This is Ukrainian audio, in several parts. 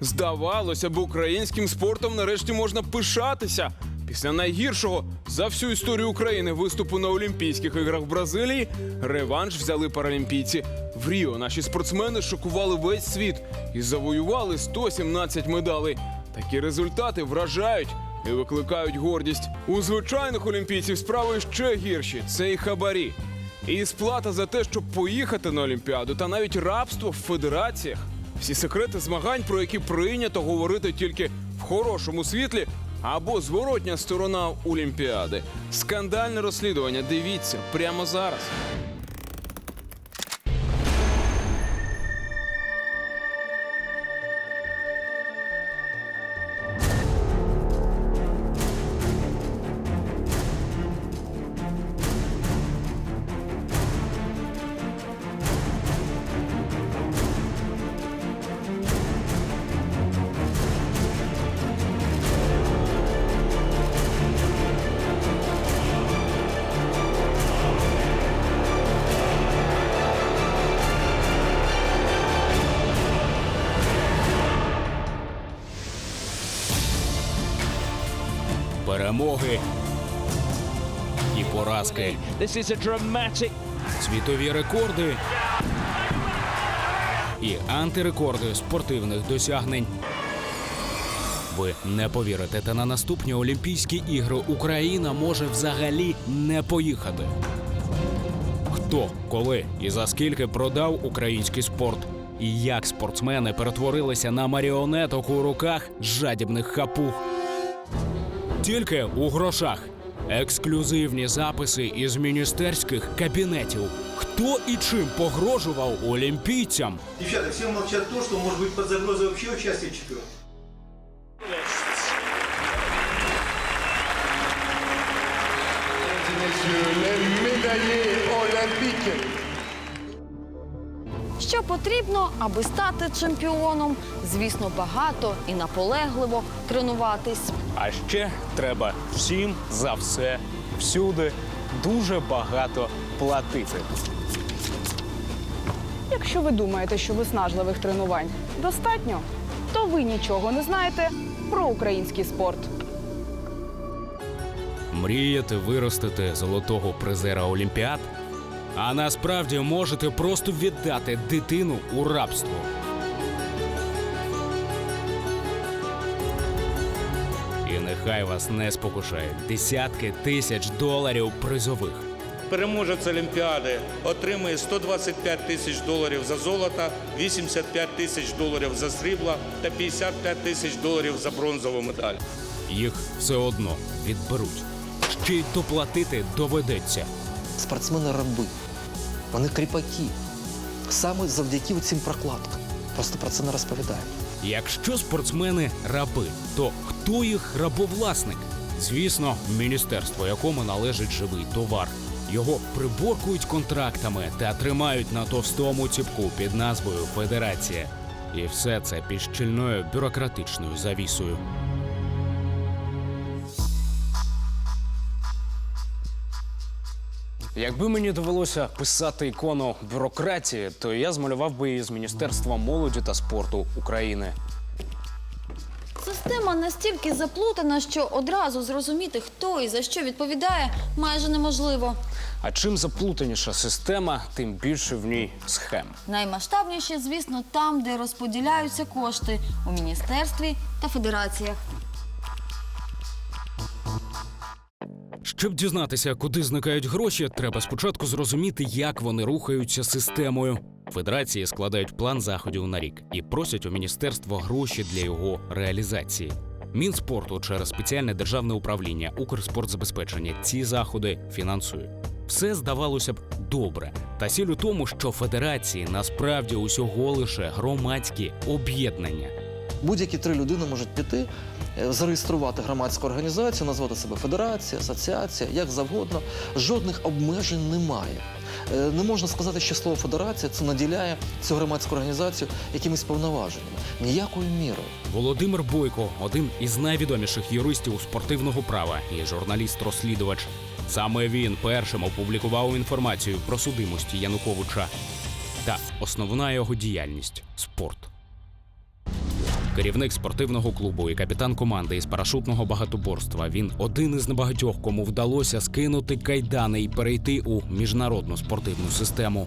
Здавалося б, українським спортом нарешті можна пишатися. Після найгіршого за всю історію України виступу на Олімпійських іграх в Бразилії реванш взяли паралімпійці. В Ріо наші спортсмени шокували весь світ і завоювали 117 медалей. Такі результати вражають і викликають гордість. У звичайних олімпійців справи ще гірші це і хабарі. І сплата за те, щоб поїхати на Олімпіаду, та навіть рабство в федераціях. Всі секрети змагань, про які прийнято говорити тільки в хорошому світлі, або зворотня сторона Олімпіади. Скандальне розслідування. Дивіться прямо зараз. Перемоги і поразки, світові рекорди і антирекорди спортивних досягнень. Ви не повірите, та на наступні Олімпійські ігри Україна може взагалі не поїхати. Хто, коли і за скільки продав український спорт? І як спортсмени перетворилися на маріонеток у руках жадібних хапуг? Тільки у грошах. Ексклюзивні записи із міністерських кабінетів. Хто і чим погрожував олімпійцям? Девчата, все молчат то, что может быть под загрозой вообще участия чемпиона. les médaillés olympiques. Що потрібно, аби стати чемпіоном? Звісно, багато і наполегливо тренуватись. А ще треба всім за все, всюди дуже багато платити. Якщо ви думаєте, що виснажливих тренувань достатньо, то ви нічого не знаєте про український спорт. Мрієте виростити золотого призера Олімпіад? А насправді можете просто віддати дитину у рабство. І нехай вас не спокушають десятки тисяч доларів призових. Переможець Олімпіади отримує 125 тисяч доларів за золото, 85 тисяч доларів за срібло та 55 тисяч доларів за бронзову медаль. Їх все одно відберуть. Ще й доплатити доведеться. спортсмени раби, вони кріпаки. Саме завдяки цим прокладкам. Просто про це не розповідають. Якщо спортсмени раби, то хто їх рабовласник? Звісно, міністерство, якому належить живий товар. Його приборкують контрактами та тримають на товстому ціпку під назвою Федерація. І все це під щільною бюрократичною завісою. Якби мені довелося писати ікону бюрократії, то я змалював би її з Міністерства молоді та спорту України. Система настільки заплутана, що одразу зрозуміти, хто і за що відповідає, майже неможливо. А чим заплутаніша система, тим більше в ній схем. Наймасштабніше, звісно, там, де розподіляються кошти у міністерстві та федераціях. Щоб дізнатися, куди зникають гроші, треба спочатку зрозуміти, як вони рухаються системою. Федерації складають план заходів на рік і просять у міністерство гроші для його реалізації. Мінспорту через спеціальне державне управління Укрспортзабезпечення ці заходи фінансує. Все здавалося б добре, та сіль у тому, що федерації насправді усього лише громадські об'єднання. Будь-які три людини можуть піти, е, зареєструвати громадську організацію, назвати себе федерація, асоціація, як завгодно. Жодних обмежень немає. Е, Не можна сказати, що слово федерація це наділяє цю громадську організацію якимись повноваженнями. Ніякою мірою. Володимир Бойко один із найвідоміших юристів спортивного права і журналіст-розслідувач. Саме він першим опублікував інформацію про судимості Януковича та основна його діяльність спорт. Керівник спортивного клубу і капітан команди із парашутного багатоборства. Він один із небагатьох, кому вдалося скинути кайдани і перейти у міжнародну спортивну систему.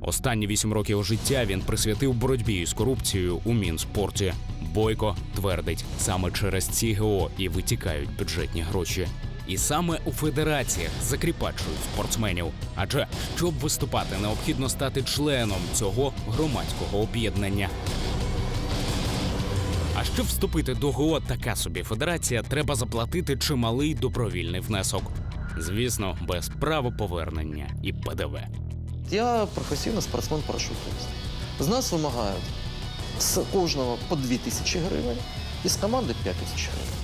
Останні вісім років життя він присвятив боротьбі з корупцією у мінспорті. Бойко твердить, саме через ці ГО і витікають бюджетні гроші. І саме у федераціях закріпачують спортсменів. Адже щоб виступати, необхідно стати членом цього громадського об'єднання. А щоб вступити до ГО така собі федерація, треба заплатити чималий добровільний внесок. Звісно, без права повернення і ПДВ. Я професійний спортсмен-парашутист. З нас вимагають з кожного по 2 тисячі гривень і з команди 5 тисяч гривень.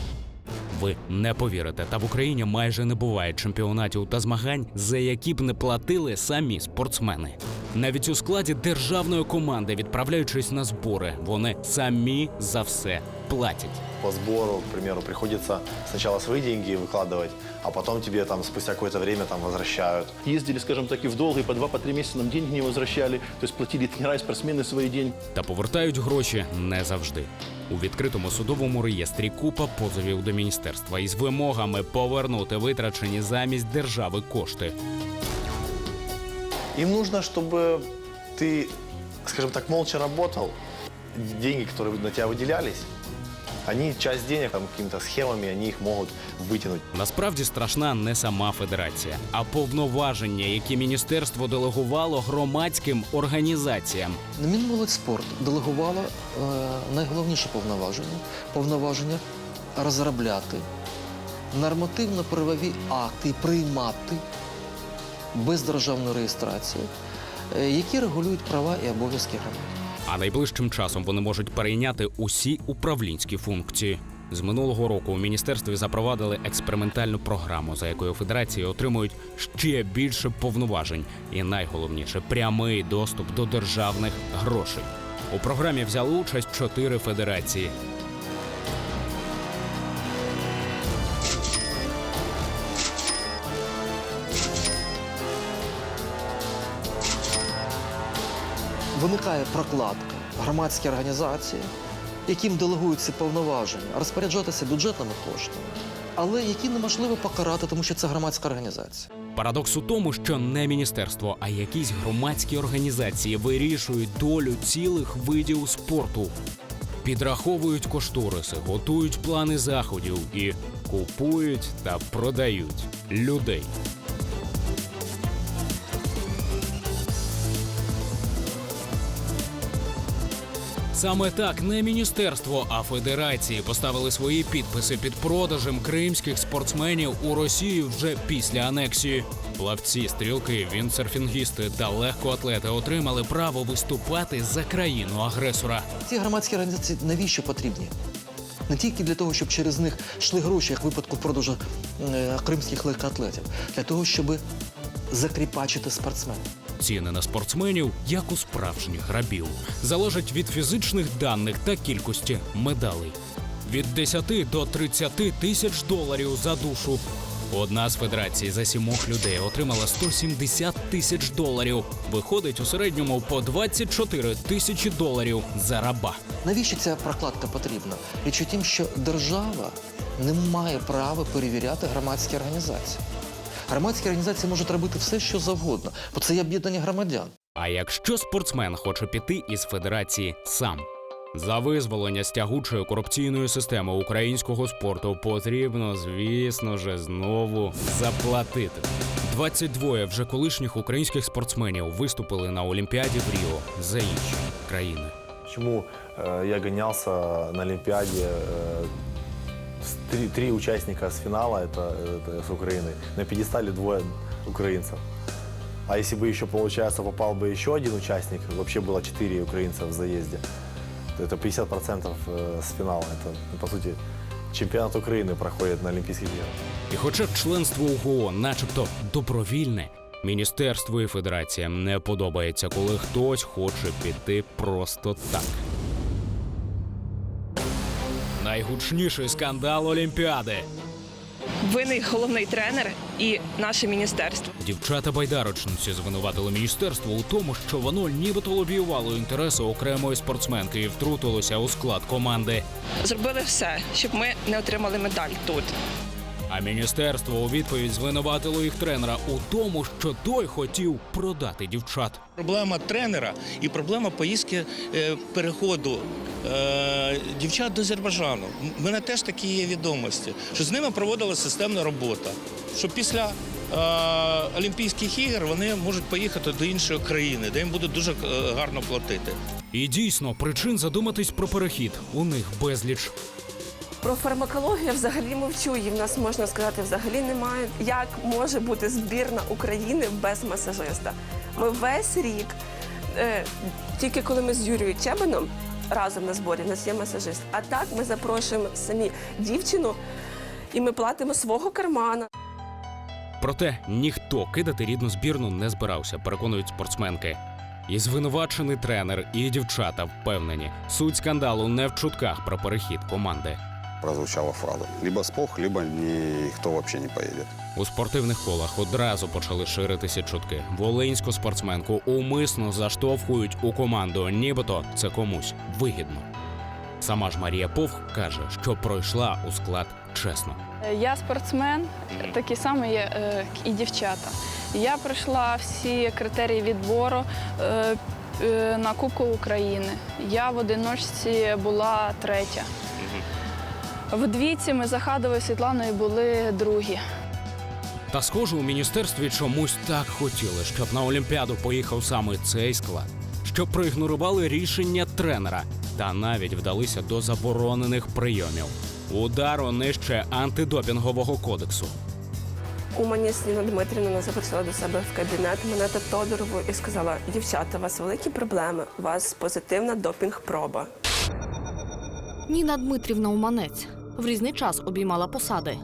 Ви не повірите, та в Україні майже не буває чемпіонатів та змагань, за які б не платили самі спортсмени. Навіть у складі державної команди, відправляючись на збори, вони самі за все платять. По сбору, к примеру, приходится сначала свои деньги выкладывать, а потом тебе там спустя какое-то время там возвращают. Ездили, скажем так, и в долг, и по два, по три месяца нам деньги не возвращали. То есть платили тренера и спортсмены свои деньги. Та повертають гроші не завжди. У відкритому судовому реєстрі купа позовів до міністерства із вимогами повернути витрачені замість держави кошти. Им нужно, чтобы ты, скажем так, молча работал. Деньги, которые на тебя выделялись, они часть денег там какими-то схемами, они их могут вытянуть. Насправді страшна не сама федерація, а повноваження, які міністерство делегувало громадським організаціям. Мінмолодь спорт делегувала е, найголовніше повноваження повноваження розробляти нормативно-правові акти і приймати без державної реєстрації, е, які регулюють права і обов'язки громадян. А найближчим часом вони можуть перейняти усі управлінські функції. З минулого року у міністерстві запровадили експериментальну програму, за якою федерації отримують ще більше повноважень, і найголовніше прямий доступ до державних грошей. У програмі взяли участь чотири федерації. Виникає прокладка громадські організації, яким делегуються повноваження розпоряджатися бюджетними коштами, але які неможливо покарати, тому що це громадська організація. Парадокс у тому, що не міністерство, а якісь громадські організації вирішують долю цілих видів спорту, підраховують кошториси, готують плани заходів і купують та продають людей. Саме так не міністерство, а федерації поставили свої підписи під продажем кримських спортсменів у Росію вже після анексії. Плавці, стрілки, віндсерфінгісти та легкоатлети отримали право виступати за країну агресора. Ці громадські організації навіщо потрібні? Не тільки для того, щоб через них йшли гроші, як в випадку продажу е, кримських легкоатлетів, для того, щоб закріпачити спортсменів. Ціни на спортсменів, як у справжніх грабів, залежать від фізичних даних та кількості медалей. Від 10 до 30 тисяч доларів за душу. Одна з федерацій за сімох людей отримала 170 тисяч доларів. Виходить у середньому по 24 тисячі доларів за раба. Навіщо ця прокладка потрібна? Річ у тім, що держава не має права перевіряти громадські організації. Громадські організації можуть робити все, що завгодно, бо це є об'єднання громадян. А якщо спортсмен хоче піти із федерації сам? За визволення з тягучої корупційної системи українського спорту потрібно, звісно ж, знову заплатити. 22 вже колишніх українських спортсменів виступили на Олімпіаді в Ріо за інші країни. Почему э, я гонялся на Олимпиаде? э, с- три, три участника с финала, это, это с Украины. На пьедестале двое украинцев. А если бы еще, получается, попал бы еще один участник, вообще было четыре украинца в заезде, то это 50% э, с финала. Это, ну, по сути, чемпионат Украины проходит на Олимпийских играх. І хоча членство у ГО начебто добровільне, міністерству і федераціям не подобається, коли хтось хоче піти просто так. Найгучніший скандал Олімпіади. винний головний тренер і наше міністерство. Дівчата байдарочниці звинуватили міністерство у тому, що воно нібито лобіювало інтереси окремої спортсменки і втрутилося у склад команди. Зробили все, щоб ми не отримали медаль тут. А міністерство у відповідь звинуватило їх тренера у тому, що той хотів продати дівчат. Проблема тренера і проблема поїздки е, переходу е, дівчат до Азербайджану. У мене теж такі є відомості, що з ними проводилася системна робота. Що після е, Олімпійських ігор вони можуть поїхати до іншої країни, де їм будуть дуже е, гарно платити. І дійсно, причин задуматись про перехід у них безліч. Про фармакологію взагалі мовчу. І в нас можна сказати, взагалі немає. Як може бути збірна України без масажиста? Ми весь рік, е, тільки коли ми з Юрією Чебаном разом на зборі, у нас є масажист. А так ми запрошуємо самі дівчину і ми платимо свого кармана. Проте ніхто кидати рідну збірну не збирався, переконують спортсменки. І звинувачений тренер, і дівчата впевнені, суть скандалу не в чутках про перехід команди. Прозвучала фраза. Либо сполх, либо никто вообще не поедет. У спортивних колах одразу почали ширитися чутки. Волинську спортсменку умисно заштовхують у команду, нібито це комусь вигідно. Сама ж Марія Повх каже, що пройшла у склад чесно. Я спортсмен, такий самий є е, і дівчата. Я пройшла всі критерії відбору е, е, на Кубку України. Я в одиночці була третя. В двійці ми з Світланою були другі. Та схоже, у міністерстві чомусь так хотіли, щоб на Олімпіаду поїхав саме цей склад, щоб проігнорували рішення тренера та навіть вдалися до заборонених прийомів. Удару нижче антидопінгового кодексу. Уманіс Ніна Дмитрівна запросила до себе в кабінет мене та Тодорову і сказала: дівчата, у вас великі проблеми, у вас позитивна допінг-проба. Ніна Дмитрівна Уманець в різний час обіймала посади.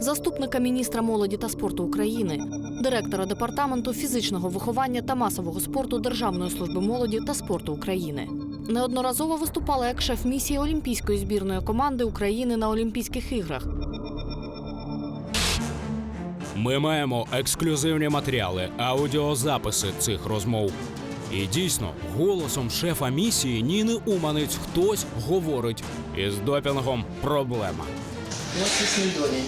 Заступника міністра молоді та спорту України, директора департаменту фізичного виховання та масового спорту Державної служби молоді та спорту України. Неодноразово виступала як шеф місії Олімпійської збірної команди України на Олімпійських іграх. Ми маємо ексклюзивні матеріали, аудіозаписи цих розмов. І дійсно, голосом шефа місії Ніни Уманець хтось говорить із допінгом проблема. У нас есть Мельдоний.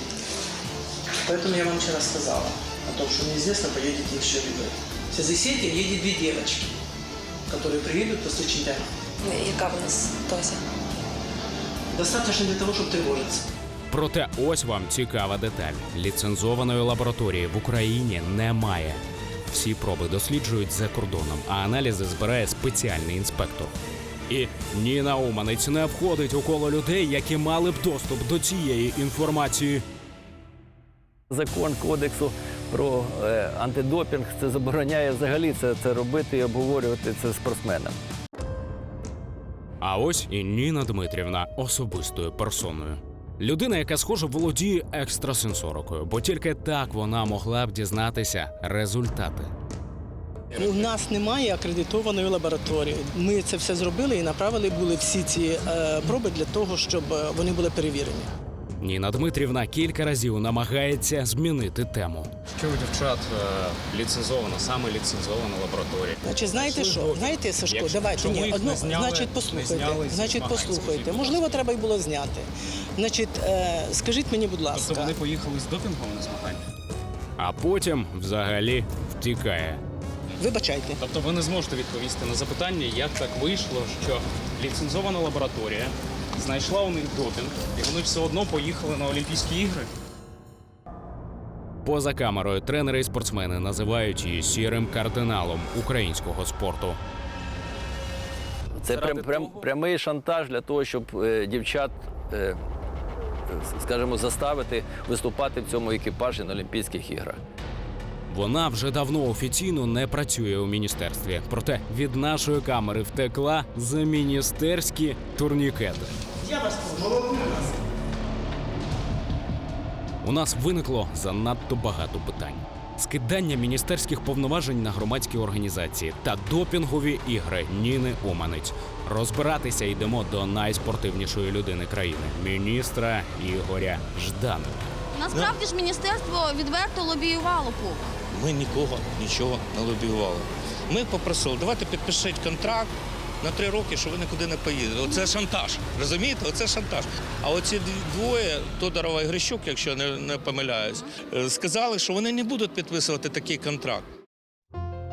Поэтому я вам вчера сказала о том, что неизвестно, поедет ли еще ребят. В связи с этим едет две девочки, которые приедут после чемпионата. Яка в нас доза? Достаточно для того, чтобы тревожиться. Проте ось вам цікава деталь: ліцензованої лабораторії в Україні немає. Всі проби досліджують за кордоном, а аналізи збирає спеціальний інспектор. І Ніна Уманець не входить у коло людей, які мали б доступ до цієї інформації. Закон кодексу про е, антидопінг це забороняє взагалі це, це робити і обговорювати це спортсменам. А ось і Ніна Дмитрівна особистою персоною. Людина, яка схоже володіє екстрасенсорикою, бо тільки так вона могла б дізнатися результати. У нас немає акредитованої лабораторії. Ми це все зробили і направили були всі ці е, проби для того, щоб е, вони були перевірені. Ніна Дмитрівна кілька разів намагається змінити тему. Що у дівчат е, ліцензована, саме ліцензована лабораторія. Значить, знаєте що? Знаєте, Сашко, Якщо- давайте ні, зняли, значить, послухайте. зняли, Значить, послухайте. Можливо, треба й було зняти. Значить, е, скажіть мені, будь ласка. Тобто вони поїхали з допінгом на змагання? А потім взагалі втікає. Вибачайте. Тобто ви не зможете відповісти на запитання, як так вийшло, що ліцензована лабораторія знайшла у них допінг, і вони все одно поїхали на Олімпійські ігри. Поза камерою тренери і спортсмени називають її сірим кардиналом українського спорту. Це прям, прям, прямий шантаж для того, щоб е, дівчат, е, скажімо, заставити виступати в цьому екіпажі на Олімпійських іграх. Вона вже давно офіційно не працює у міністерстві, проте від нашої камери втекла за міністерські турнікети. Я вас. У нас виникло занадто багато питань: скидання міністерських повноважень на громадські організації та допінгові ігри Ніни Уманець. Розбиратися йдемо до найспортивнішої людини країни міністра Ігоря Жданова. Насправді ж міністерство відверто лобіювало клуб. Ми нікого нічого не лобіювали. Ми попросили, давайте підпишіть контракт на три роки, що ви нікуди не поїдете. Оце шантаж. Розумієте? Оце шантаж. А оці двоє, Тодорова і Грищук, якщо не, не помиляюсь, е, сказали, що вони не будуть підписувати такий контракт.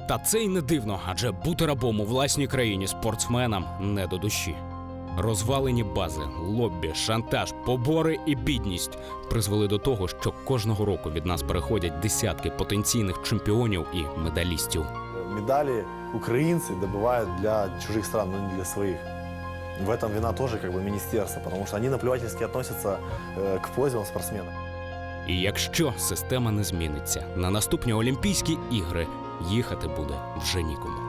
Та це й не дивно, адже бути рабом у власній країні спортсменам не до душі. Розвалені бази, лоббі, шантаж, побори і бідність призвели до того, що кожного року від нас переходять десятки потенційних чемпіонів і медалістів. Медали украинцы добывают для чужих стран, но не для своих. В этом вина тоже как бы министерства, потому что они наплевательски относятся э, к просьбам спортсменов. І якщо система не зміниться, на наступні Олімпійські ігри їхати буде вже нікому.